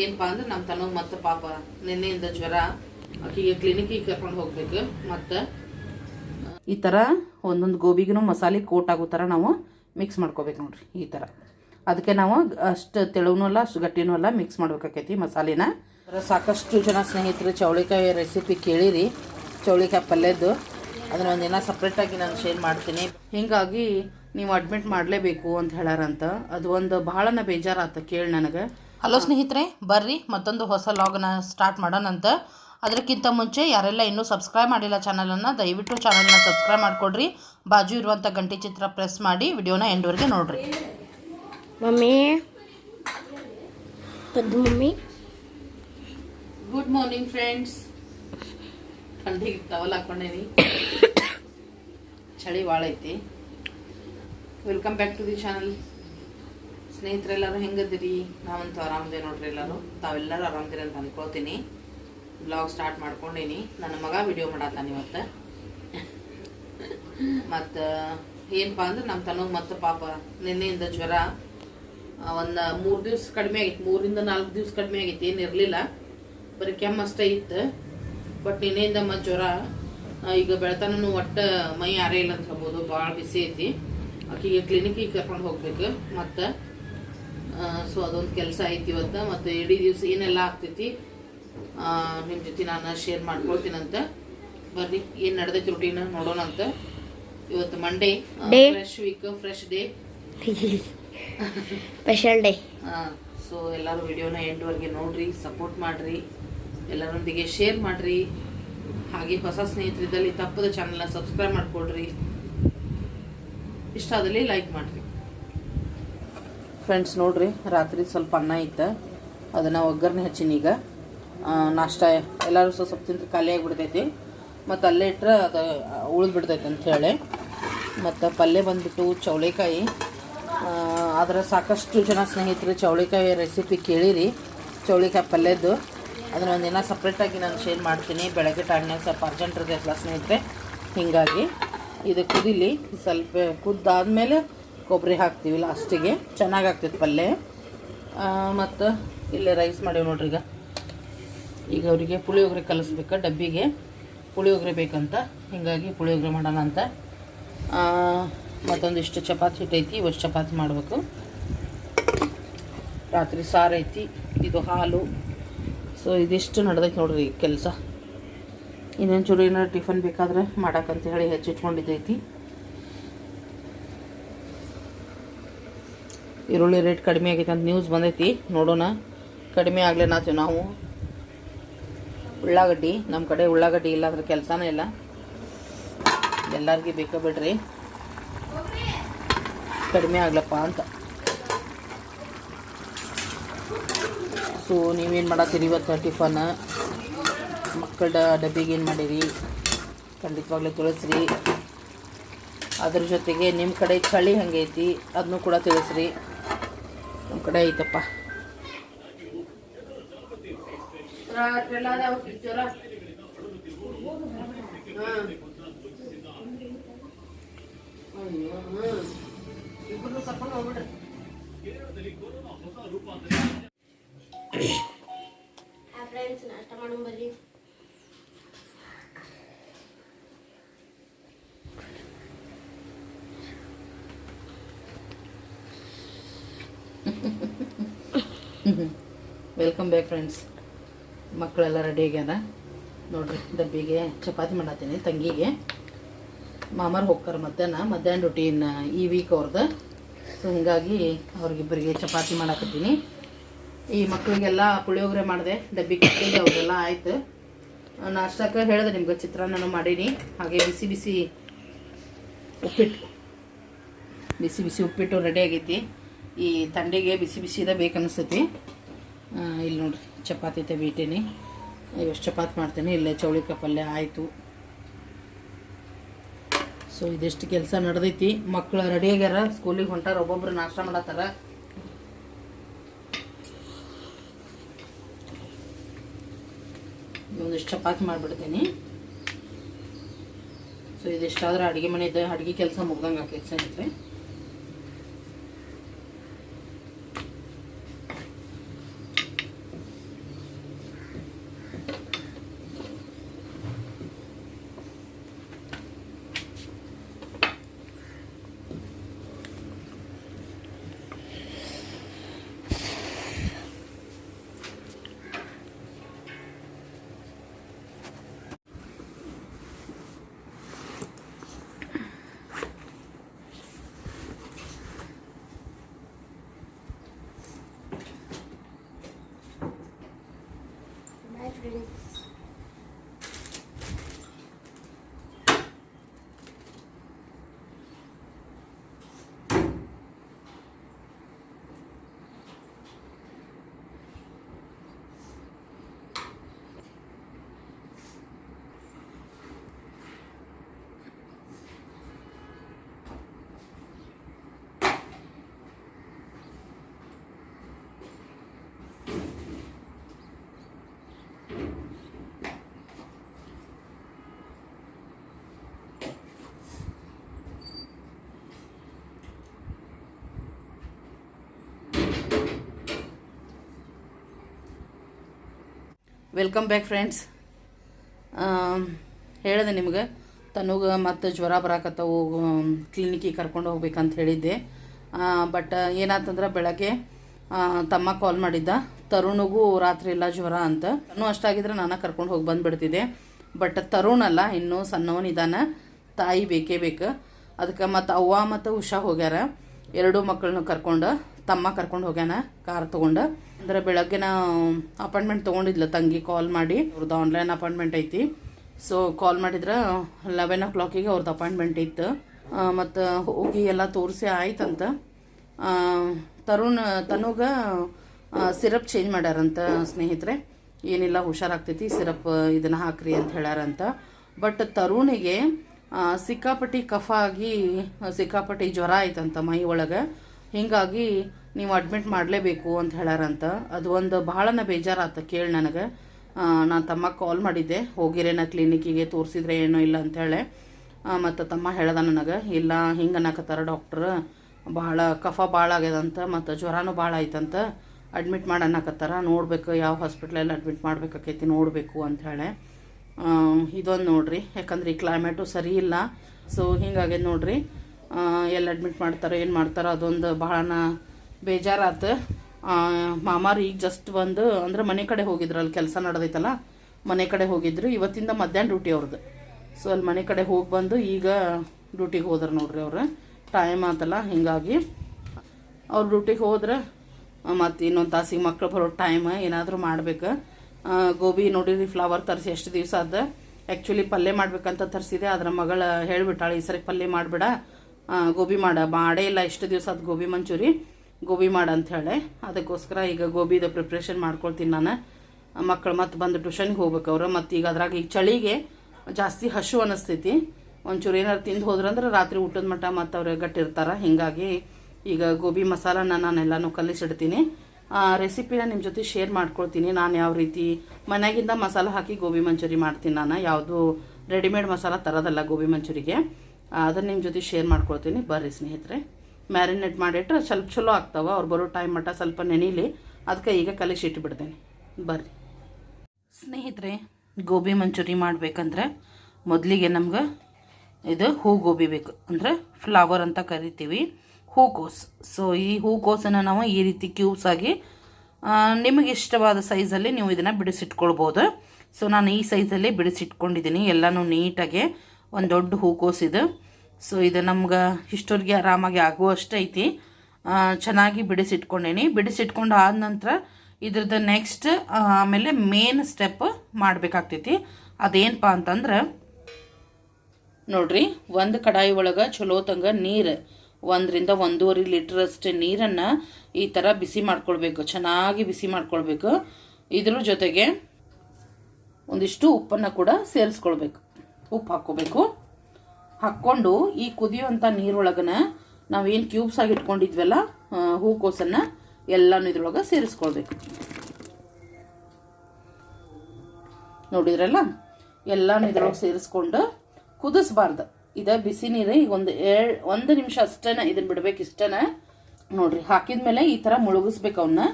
ಏನಪ್ಪಾ ಅಂದ್ರೆ ನಮ್ಮ ತನಗ ಮತ್ತೆ ಪಾಪ ನಿನ್ನೆಯಿಂದ ಜ್ವರ, ಆಕಿಗೆ ಕ್ಲಿನಿಕಿಗೆ ಕರ್ಕೊಂಡು ಹೋಗ್ಬೇಕು. ಮತ್ತೆ, ಈ ಥರ ಒಂದೊಂದು ಗೋಬಿಗೂ ಮಸಾಲೆ ಕೋಟ್ ಆಗೋ ಥರ ನಾವು ಮಿಕ್ಸ್ ಮಾಡ್ಕೋಬೇಕು ನೋಡ್ರಿ, ಈ ಥರ ಅದಕ್ಕೆ ನಾವು ಅಷ್ಟು ತೆಳುವೂ ಅಲ್ಲ, ಅಷ್ಟು ಗಟ್ಟಿನೂ ಅಲ್ಲ ಮಿಕ್ಸ್ ಮಾಡ್ಬೇಕಾಕೈತಿ ಮಸಾಲೆನ. ಸಾಕಷ್ಟು ಜನ ಸ್ನೇಹಿತರು ಚೌಳಿಕಾಯಿ ರೆಸಿಪಿ ಕೇಳಿರಿ. ಚೌಳಿಕಾಯಿ ಪಲ್ಯದ್ದು. ಅದನ್ನ ಒಂದಿನ ಸಪ್ರೇಟಾಗಿ ನಾನು ಶೇರ್ ಮಾಡ್ತೀನಿ. ಹೀಗಾಗಿ ನೀವು ಅಡ್ಮಿಟ್ ಮಾಡಲೇಬೇಕು ಅಂತ ಹೇಳಾರಂತ. ಅದು ಒಂದು ಭಾಳನ ಬೇಜಾರಾತ ಕೇಳಿ ನನಗೆ. ಹಲೋ ಸ್ನೇಹಿತರೆ ಬರ್ರಿ ಮತ್ತೊಂದು ಹೊಸ ಲಾಗ್ನ ಸ್ಟಾರ್ಟ್ ಮಾಡೋಣಂತ ಅದಕ್ಕಿಂತ ಮುಂಚೆ ಯಾರೆಲ್ಲ ಇನ್ನೂ ಸಬ್ಸ್ಕ್ರೈಬ್ ಮಾಡಿಲ್ಲ ಚಾನಲನ್ನು ದಯವಿಟ್ಟು ಚಾನಲ್ನ ಸಬ್ಸ್ಕ್ರೈಬ್ ಮಾಡಿಕೊಡ್ರಿ. ಬಾಜು ಇರುವಂಥ ಗಂಟೆ ಚಿತ್ರ ಪ್ರೆಸ್ ಮಾಡಿ ವಿಡಿಯೋನ ಎಂಡ್ವರೆಗೆ ನೋಡ್ರಿ. Mummy. Mummy good morning friends ಥಂಡಿಗೆ towel ಹಾಕೊಂಡೇನಿ ಚಳಿ ಭಾಳ ಐತಿ. Welcome back to the channel ಸ್ನೇಹಿತರೆಲ್ಲರೂ ಹೆಂಗದಿರಿ ನಾವಂತೂ ಆರಾಮದೇ ನೋಡ್ರಿ ಎಲ್ಲರೂ. ತಾವೆಲ್ಲರೂ ಆರಾಮದಿರಿ ಅಂತ ಅನ್ಕೋತೀನಿ ಬ್ಲಾಗ್ ಸ್ಟಾರ್ಟ್ ಮಾಡ್ಕೊಂಡೇನಿ. ನನ್ನ ಮಗ ವಿಡಿಯೋ ಮಾಡತ್ತಾನ ಇವತ್ತು. ಮತ್ತು ಏನಪ್ಪ ಅಂದ್ರೆ ನಮ್ಮ ತನಗ ಮತ್ತು ಪಾಪ ನಿನ್ನೆಯಿಂದ ಜ್ವರ ಒಂದು ಮೂರು ದಿವ್ಸ ಕಡಿಮೆ ಆಗಿತ್ತು ಮೂರಿಂದ ನಾಲ್ಕು ದಿವ್ಸ ಕಡಿಮೆ ಆಗಿತ್ತು ಏನು ಇರಲಿಲ್ಲ. ಬರೀ ಕೆಮ್ಮು ಅಷ್ಟೇ ಇತ್ತು. ಬಟ್ ನಿನ್ನೆಯಿಂದ ಮತ್ತೆ ಜ್ವರ ಈಗ ಬೆಳತನೂ ಒಟ್ಟ ಮೈ ಆರೇ ಇಲ್ಲ ಅಂತ ಹೇಳ್ಬೋದು ಭಾಳ ಬಿಸಿ ಐತಿ. ಆಕಿಗೆ ಕ್ಲಿನಿಕಿಗೆ ಕರ್ಕೊಂಡು ಹೋಗ್ಬೇಕು ಮತ್ತು ಸೊ ಅದೊಂದು ಕೆಲಸ ಐತಿ ಇವತ್ತು. ಮತ್ತು ಇಡೀ ದಿವಸ ಏನೆಲ್ಲ ಆಗ್ತೈತಿ ನಿಮ್ಮ ಜೊತೆ ನಾನು ಶೇರ್ ಮಾಡ್ಕೊಳ್ತೀನಂತ ಬರ್ರಿ ಏನು ನಡೆದೈತಿ ರುಟೀನ್ ನೋಡೋಣಂತ ಇವತ್ತು Monday. Fresh week fresh day special day so ಎಲ್ಲರೂ ವಿಡಿಯೋನ ಎಂಡ್ವರೆಗೆ ನೋಡ್ರಿ ಸಪೋರ್ಟ್ ಮಾಡ್ರಿ. ಎಲ್ಲರೊಂದಿಗೆ ಶೇರ್ ಮಾಡಿರಿ. ಹಾಗೆ ಹೊಸ ಸ್ನೇಹಿತರಿದ್ದಲ್ಲಿ ತಪ್ಪದ ಚಾನಲ್ನ ಸಬ್ಸ್ಕ್ರೈಬ್ ಮಾಡಿಕೊಡ್ರಿ ಇಷ್ಟ ಆದಲ್ಲಿ ಲೈಕ್ ಮಾಡಿರಿ. ಫ್ರೆಂಡ್ಸ್ ನೋಡಿರಿ, ರಾತ್ರಿ ಸ್ವಲ್ಪ ಅನ್ನ ಇತ್ತು. ಅದನ್ನು ಒಗ್ಗರಣೆ ಹಚ್ಚೀನಿ ಈಗ. ನಾಷ್ಟ ಎಲ್ಲರೂ ಸ್ವಲ್ಪ ಸ್ವಲ್ಪ ಖಾಲಿಯಾಗಿ ಬಿಡ್ತೈತಿ ಮತ್ತು ಅಲ್ಲೇ ಇಟ್ಟರೆ ಅದು, ಉಳಿದು ಬಿಡ್ತೈತೆ ಅಂಥೇಳಿ ಮತ್ತು ಪಲ್ಯ ಬಂದುಬಿಟ್ಟು ಚೌಳಿಕಾಯಿ. ಆದರೆ ಸಾಕಷ್ಟು ಜನ ಸ್ನೇಹಿತರು ಚೌಳಿಕಾಯಿ ರೆಸಿಪಿ ಕೇಳಿರಿ. ಚೌಳಿಕಾಯಿ ಪಲ್ಯದ್ದು. ಅದನ್ನ ಒಂದಿನ ಸಪ್ರೇಟಾಗಿ ನಾನು ಶೇರ್ ಮಾಡ್ತೀನಿ. ಬೆಳಗ್ಗೆ ಟೈಮ್ನಾಗ ಸ್ವಲ್ಪ ಅರ್ಜೆಂಟ್ ಇರ್ತೈತಲ್ಲ ಸ್ನೇಹಿತರೆ. ಹೀಗಾಗಿ ಇದು ಕುದಿಲಿ, ಸ್ವಲ್ಪ ಕುದ್ದಾದ್ಮೇಲೆ ಕೊಬ್ಬರಿ ಹಾಕ್ತೀವಿ ಲಾಸ್ಟಿಗೆ ಚೆನ್ನಾಗಿ ಆಗ್ತೈತೆ ಪಲ್ಯ ಮತ್ತು ಇಲ್ಲೇ ರೈಸ್ ಮಾಡೀವಿ ನೋಡ್ರಿ ಈಗ. ಈಗ ಅವರಿಗೆ ಪುಳಿಯೋಗರೆ ಕಲಿಸ್ಬೇಕು, ಡಬ್ಬಿಗೆ. ಪುಳಿಯೋಗರೆ ಬೇಕಂತ. ಹೀಗಾಗಿ ಪುಳಿಯೋಗರೆ ಮಾಡೋಣ ಅಂತ. ಮತ್ತೊಂದಿಷ್ಟು ಚಪಾತಿ ಹಿಟ್ಟೈತಿ ಇವತ್ತು ಚಪಾತಿ ಮಾಡಬೇಕು. ರಾತ್ರಿ ಸಾರು ಐತಿ, ಇದು ಹಾಲು. ಸೊ ಇದಿಷ್ಟು ನಡೆದೈತಿ ನೋಡ್ರಿ ಕೆಲಸ. ಇನ್ನೊಂದು ಚೂರು ಏನಾರು ಟಿಫನ್ ಬೇಕಾದ್ರೆ ಮಾಡಕ್ಕಂತ ಹೇಳಿ ಹೆಚ್ಚಿಟ್ಕೊಂಡಿದ್ದೈತಿ. ಈರುಳ್ಳಿ ರೇಟ್ ಕಡಿಮೆ ಆಗೈತೆ ಅಂತ ನ್ಯೂಸ್ ಬಂದೈತಿ, ನೋಡೋಣ. ಕಡಿಮೆ ಆಗ್ಲೇನಾತೀವಿ ನಾವು ಉಳ್ಳಾಗಡ್ಡಿ ನಮ್ಮ ಕಡೆ ಉಳ್ಳಾಗಡ್ಡಿ ಇಲ್ಲ ಅಂದ್ರೆ ಕೆಲಸನೇ ಇಲ್ಲ. ಎಲ್ಲರಿಗೂ ಬೇಕಾ ಬಿಡ್ರಿ? ಕಡಿಮೆ ಆಗ್ಲಪ್ಪ ಅಂತ. ಸೊ ನೀವೇನು ಮಾಡತ್ತೀರಿ ಇವತ್ತು ಟಿಫನ್ ಮಕ್ಕಳ ಡಬ್ಬಿಗೆ ಏನು ಮಾಡಿರಿ? ಖಂಡಿತವಾಗ್ಲೂ ತಿಳಿಸ್ರಿ. ಅದ್ರ ಜೊತೆಗೆ ನಿಮ್ಮ ಕಡೆ ಚಳಿ ಹೆಂಗೈತಿ ಅದನ್ನು ಕೂಡ ತಿಳಿಸ್ರಿ. ನಮ್ಮ ಕಡೆ ಐತಪ್ಪ. ಫ್ರೆಂಡ್ಸ್ ನಾಷ್ಟ ಮಾಡೋಣ ಬರ್ರಿ. ವೆಲ್ಕಮ್ ಬ್ಯಾಕ್ ಫ್ರೆಂಡ್ಸ್ ಮಕ್ಕಳೆಲ್ಲ ರೆಡಿ ಆಗ್ಯದ ನೋಡ್ರಿ ಡಬ್ಬಿಗೆ ಚಪಾತಿ ಮಾಡತ್ತೀನಿ ತಂಗಿಗೆ. ಮಾಮಾರ್ ಹೋಗ್ತಾರೆ ಮಧ್ಯಾಹ್ನ. ಮಧ್ಯಾಹ್ನ ರುಟೀನ್ ಈ ವೀಕ್ ಅವ್ರದ್ದು ಸೊ ಹೀಗಾಗಿ ಅವ್ರಿಗಿಬ್ಬರಿಗೆ ಚಪಾತಿ ಮಾಡಾಕತ್ತೀನಿ. ಈ ಮಕ್ಕಳಿಗೆಲ್ಲ ಪುಳಿಯೋಗರೆ ಮಾಡಿದೆ, ಡಬ್ಬಿ ಕಟ್ಟಿಗೆ ಅವೆಲ್ಲ ಆಯ್ತು. ನಾಷ್ಟಕ್ಕೆ ಹೇಳಿದೆ ನಿಮ್ಗೆ ಚಿತ್ರಾನ್ನ ಮಾಡೀನಿ. ಹಾಗೆ ಬಿಸಿ ಬಿಸಿ ಉಪ್ಪಿಟ್ಟು, ಬಿಸಿ ಬಿಸಿ ಉಪ್ಪಿಟ್ಟು ರೆಡಿ ಆಗೈತಿ. ಈ ತಂಡಿಗೆ ಬಿಸಿ ಬಿಸಿದ ಬೇಕನ್ನಿಸ್ತೈತಿ. ಇಲ್ಲಿ ನೋಡಿರಿ, ಚಪಾತಿ ತೆಗಿಟ್ಟೀನಿ ಇವಷ್ಟು ಚಪಾತಿ ಮಾಡ್ತೀನಿ, ಇಲ್ಲೇ ಚೌಳಿಕಾಯಿ ಪಲ್ಯ ಆಯಿತು. ಸೊ ಇದೆಷ್ಟು ಕೆಲಸ ನಡೆದೈತಿ. ಮಕ್ಕಳು ರೆಡಿ ಆಗ್ಯಾರ ಸ್ಕೂಲಿಗೆ ಹೊಂಟಾರ, ಒಬ್ಬೊಬ್ರು ನಾಷ್ಟ ಮಾಡತ್ತಾರ. ಒಂದಿಷ್ಟು ಚಪಾತಿ ಮಾಡಿಬಿಡ್ತೀನಿ. ಸೊ ಇದಿಷ್ಟಾದ್ರೆ ಅಡುಗೆ ಮನೆದು ಅಡುಗೆ ಕೆಲಸ ಮುಗ್ದಂಗೆ ಆಕೈತೆ ಸ್ನೇಹಿತರೆ. ವೆಲ್ಕಮ್ ಬ್ಯಾಕ್ ಫ್ರೆಂಡ್ಸ್ ಹೇಳಿದೆ ನಿಮ್ಗೆ ತನಗೆ ಮತ್ತು ಜ್ವರ ಬರಾಕತ್ತವು ಕ್ಲಿನಿಕ್ಕಿಗೆ ಕರ್ಕೊಂಡು ಹೋಗ್ಬೇಕಂತ ಹೇಳಿದ್ದೆ. ಬಟ್ ಏನಾತಂದ್ರೆ ಬೆಳಗ್ಗೆ ತಮ್ಮ ಕಾಲ್ ಮಾಡಿದ್ದ, ತರುಣಗೂ ರಾತ್ರಿ ಇಲ್ಲ ಜ್ವರ ಅಂತ. ಇನ್ನೂ ಅಷ್ಟಾಗಿದ್ರೆ ನಾನು ಕರ್ಕೊಂಡು ಹೋಗಿ ಬಂದುಬಿಡ್ತಿದ್ದೆ. ಬಟ್ ತರುಣ್ ಅಲ್ಲ ಇನ್ನೂ ಸಣ್ಣವನಿದ್ದಾನ ತಾಯಿ ಬೇಕೇ ಬೇಕು. ಅದಕ್ಕೆ ಮತ್ತು ಅವ್ವ ಮತ್ತು ಉಷಾ ಹೋಗ್ಯಾರ, ಎರಡೂ ಮಕ್ಕಳನ್ನ ಕರ್ಕೊಂಡು ತಮ್ಮ ಕರ್ಕೊಂಡು ಹೋಗ್ಯಾನ ಕಾರ್ ತೊಗೊಂಡು. ಅಂದ್ರೆ ಬೆಳಗ್ಗೆ ಅಪಾಯಿಂಟ್ಮೆಂಟ್ ತೊಗೊಂಡಿದ್ಲ, ತಂಗಿ ಕಾಲ್ ಮಾಡಿ. ಅವ್ರದ್ದು ಆನ್ಲೈನ್ ಅಪಾಯಿಂಟ್ಮೆಂಟ್ ಐತಿ. ಸೊ ಕಾಲ್ ಮಾಡಿದ್ರೆ ಲೆವೆನ್ ಓ ಕ್ಲಾಕಿಗೆ ಅವ್ರದ್ದು ಅಪಾಯಿಂಟ್ಮೆಂಟ್ ಇತ್ತು. ಮತ್ತು ಹೋಗಿ ಎಲ್ಲ ತೋರಿಸಿ ಆಯ್ತಂತ. ತರುಣ್, ತನುಗ ಸಿರಪ್ ಚೇಂಜ್ ಮಾಡ್ಯಾರಂತ ಸ್ನೇಹಿತರೆ. ಏನಿಲ್ಲ, ಹುಷಾರಾಗ್ತೈತಿ ಸಿರಪ್ ಇದನ್ನು ಹಾಕ್ರಿ ಅಂತ ಹೇಳ್ಯಾರಂತ. ಬಟ್ ತರುಣಿಗೆ ಸಿಕ್ಕಾಪಟ್ಟಿ ಕಫ ಆಗಿ ಸಿಕ್ಕಾಪಟ್ಟಿ ಜ್ವರ ಆಯ್ತಂತ ಮೈ ಒಳಗೆ. ಹೀಗಾಗಿ ನೀವು ಅಡ್ಮಿಟ್ ಮಾಡಲೇಬೇಕು ಅಂತ ಹೇಳಾರಂತ. ಅದು ಒಂದು ಭಾಳನ ಬೇಜಾರಾತ, ಕೇಳಿ ನನಗೆ. ನಾನು ತಮ್ಮ ಕಾಲ್ ಮಾಡಿದ್ದೆ. ಹೋಗಿರೇನ ಕ್ಲಿನಿಕ್ಕಿಗೆ ತೋರಿಸಿದ್ರೆ ಏನೋ ಇಲ್ಲ ಅಂಥೇಳಿ ಮತ್ತು ತಮ್ಮ ಹೇಳ್ದ ನನಗೆ, ಇಲ್ಲ, ಹಿಂಗೆ ಅನ್ನಕತ್ತಾರ ಡಾಕ್ಟ್ರ್ ಭಾಳ ಕಫ ಭಾಳ ಆಗ್ಯದಂತ ಮತ್ತು ಜ್ವರನೂ ಭಾಳ ಆಯ್ತಂತ ಅಡ್ಮಿಟ್ ಮಾಡಿ ಅನ್ನಕತ್ತಾರ. ನೋಡ್ಬೇಕು, ಯಾವ ಹಾಸ್ಪಿಟ್ಲಲ್ಲಿ ಅಡ್ಮಿಟ್ ಮಾಡ್ಬೇಕಾಕೈತಿ ನೋಡಬೇಕು ಅಂತ ಹೇಳಿ. ಇದೊಂದು ನೋಡ್ರಿ. ಯಾಕಂದ್ರೆ ಈ ಕ್ಲೈಮೇಟು ಸರಿ ಇಲ್ಲ. ಸೊ ಹಿಂಗಾಗ್ಯದ ನೋಡ್ರಿ. ಎಲ್ಲಿ ಅಡ್ಮಿಟ್ ಮಾಡ್ತಾರೋ, ಏನು ಮಾಡ್ತಾರೋ ಅದೊಂದು ಬಹಳ ಬೇಜಾರಾತು. ಮಾಮಾರು ಈಗ ಜಸ್ಟ್ ಬಂದು, ಅಂದ್ರೆ ಮನೆ ಕಡೆ ಹೋಗಿದ್ರು, ಅಲ್ಲಿ ಕೆಲಸ ನಡೆದೈತಲ್ಲ, ಮನೆ ಕಡೆ ಹೋಗಿದ್ರು, ಇವತ್ತಿಂದ ಮಧ್ಯಾಹ್ನ ಡ್ಯೂಟಿ ಅವ್ರದ್ದು. ಸೊ ಅಲ್ಲಿ ಮನೆ ಕಡೆ ಹೋಗಿ ಬಂದು ಈಗ ಡ್ಯೂಟಿಗೆ ಹೋದ್ರು ನೋಡ್ರಿ ಅವ್ರು. ಟೈಮ್ ಆತಲ್ಲ, ಹಿಂಗಾಗಿ ಅವ್ರು ಡ್ಯೂಟಿಗೆ ಹೋದ್ರೆ ಮತ್ತು ಇನ್ನೊಂದು ತಾಸಿಗೆ ಮಕ್ಳು ಬರೋ ಟೈಮ್ ಏನಾದರೂ ಮಾಡ್ಬೇಕು. ಗೋಬಿ ನೋಡಿರಿ ಫ್ಲವರ್ ತರಿಸಿ ಎಷ್ಟು ದಿವಸ ಅದ. ಆ್ಯಕ್ಚುಲಿ ಪಲ್ಯ ಮಾಡ್ಬೇಕಂತ ತರಿಸಿದೆ ಅದರ ಮಗಳ ಹೇಳಿಬಿಟ್ಟಾಳೆ, ಈ ಸರಿ ಪಲ್ಯ ಮಾಡಿಬಿಡ. ಗೋಬಿ ಮಾಡ. ಮಾಡೇ ಇಲ್ಲ, ಇಷ್ಟು ದಿವಸ ಅದು ಗೋಬಿ ಮಂಚೂರಿ. ಗೋಬಿ ಮಾಡ ಅಂತ ಹೇಳಿ. ಅದಕ್ಕೋಸ್ಕರ ಈಗ ಗೋಬಿದು ಪ್ರಿಪ್ರೇಷನ್ ಮಾಡ್ಕೊಳ್ತೀನಿ ನಾನು. ಮಕ್ಕಳು ಮತ್ತೆ ಬಂದು ಟ್ಯೂಷನ್ಗೆ ಹೋಗ್ಬೇಕು ಅವ್ರು. ಮತ್ತು ಈಗ ಅದ್ರಾಗ ಈಗ ಚಳಿಗೆ ಜಾಸ್ತಿ ಹಶು ಅನ್ನಿಸ್ತೈತಿ ಒಂಚೂರು ಏನಾರು ತಿಂದು ಹೋದ್ರಂದ್ರೆ ರಾತ್ರಿ ಊಟದ ಮಟ್ಟ ಮತ್ತು ಅವ್ರು ಗಟ್ಟಿರ್ತಾರೆ ಹೀಗಾಗಿ ಈಗ ಗೋಬಿ ಮಸಾಲನ ನಾನೆಲ್ಲನೂ ಕಲಿಸಿಡ್ತೀನಿ. ರೆಸಿಪಿನ ನಿಮ್ಮ ಜೊತೆ ಶೇರ್ ಮಾಡ್ಕೊಳ್ತೀನಿ. ನಾನು ಯಾವ ರೀತಿ ಮನೆಯಾಗಿಂದ ಮಸಾಲ ಹಾಕಿ ಗೋಬಿ ಮಂಚೂರಿ ಮಾಡ್ತೀನಿ ನಾನು. ಯಾವುದು ರೆಡಿಮೇಡ್ ಮಸಾಲ ತರೋದಲ್ಲ ಗೋಬಿ ಮಂಚೂರಿಗೆ. ಅದನ್ನು ನಿಮ್ಮ ಜೊತೆ ಶೇರ್ ಮಾಡ್ಕೊಳ್ತೀನಿ. ಬರ್ರಿ ಸ್ನೇಹಿತರೆ. ಮ್ಯಾರಿನೇಟ್ ಮಾಡಿಟ್ರೆ ಸ್ವಲ್ಪ ಚಲೋ ಆಗ್ತಾವ. ಅವ್ರು ಬರೋ ಟೈಮ್ ಮಟ್ಟ ಸ್ವಲ್ಪ ನೆನೀಲಿ. ಅದಕ್ಕೆ ಈಗ ಕಲಿಸಿ ಇಟ್ಬಿಡ್ತೇನೆ. ಬರ್ರಿ. ಸ್ನೇಹಿತರೆ, ಗೋಬಿ ಮಂಚೂರಿ ಮಾಡಬೇಕಂದ್ರೆ ಮೊದಲಿಗೆ ನಮ್ಗೆ ಇದು ಹೂ ಗೋಬಿ ಬೇಕು. ಅಂದರೆ ಫ್ಲವರ್ ಅಂತ ಕರಿತೀವಿ. ಹೂಕೋಸ್ ಸೊ ಈ ಹೂಕೋಸನ್ನು ನಾವು ಈ ರೀತಿ ಕ್ಯೂಬ್ಸ್ ಆಗಿ ನಿಮಗೆ ಇಷ್ಟವಾದ ಸೈಜಲ್ಲಿ ನೀವು ಇದನ್ನು ಬಿಡಿಸಿಟ್ಕೊಳ್ಬೋದು. ಸೊ ನಾನು ಈ ಸೈಜಲ್ಲಿ ಬಿಡಿಸಿಟ್ಕೊಂಡಿದ್ದೀನಿ ಎಲ್ಲನೂ ನೀಟಾಗಿ ಒಂದು ದೊಡ್ಡ ಹೂಕೋಸು ಇದು ಸೊ ಇದು ನಮ್ಗೆ ಇಷ್ಟೊರಿಗೆ ಆರಾಮಾಗಿ ಆಗುವಷ್ಟು ಐತಿ ಚೆನ್ನಾಗಿ ಬಿಡಿಸಿಟ್ಕೊಂಡೇನಿ. ಬಿಡಿಸಿಟ್ಕೊಂಡು ಆದ ನಂತರ ಇದ್ರದ್ದು ನೆಕ್ಸ್ಟ್ ಆಮೇಲೆ ಮೇನ್ ಸ್ಟೆಪ್ ಮಾಡಬೇಕಾಗ್ತೈತಿ. ಅದೇನಪ್ಪ ಅಂತಂದ್ರೆ, ನೋಡ್ರಿ, ಒಂದು ಕಡಾಯಿ ಒಳಗೆ ಚಲೋ ತಂಗ ನೀರು, ಒಂದರಿಂದ ಒಂದೂವರೆ ಲೀಟ್ರಷ್ಟು ನೀರನ್ನು ಈ ಥರ ಬಿಸಿ ಮಾಡ್ಕೊಳ್ಬೇಕು, ಚೆನ್ನಾಗಿ ಬಿಸಿ ಮಾಡ್ಕೊಳ್ಬೇಕು. ಇದ್ರ ಜೊತೆಗೆ ಒಂದಿಷ್ಟು ಉಪ್ಪನ್ನು ಕೂಡ ಸೇರಿಸ್ಕೊಳ್ಬೇಕು. ಉಪ್ಪು ಹಾಕ್ಕೋಬೇಕು. ಹಾಕ್ಕೊಂಡು ಈ ಕುದಿಯುವಂಥ ನೀರೊಳಗನ ನಾವೇನು ಕ್ಯೂಬ್ಸ್ ಆಗಿ ಇಟ್ಕೊಂಡಿದ್ವಲ್ಲ ಹೂಕೋಸನ್ನು ಎಲ್ಲನೂ ಇದ್ರೊಳಗೆ ಸೇರಿಸ್ಕೊಳ್ಬೇಕು. ನೋಡಿದ್ರಲ್ಲ? ಎಲ್ಲನೂ ಇದ್ರೊಳಗೆ ಸೇರಿಸ್ಕೊಂಡು ಕುದಿಸ್ಬಾರ್ದು. ಇದು ಬಿಸಿ ನೀರು ಈಗ ಒಂದು ಏಳ್, ಒಂದು ನಿಮಿಷ ಅಷ್ಟೇ ಇದನ್ನ ಬಿಡಬೇಕು ಇಷ್ಟನ. ನೋಡ್ರಿ, ಹಾಕಿದ್ಮೇಲೆ ಈ ಥರ ಮುಳುಗಿಸ್ಬೇಕು ಅವನ್ನ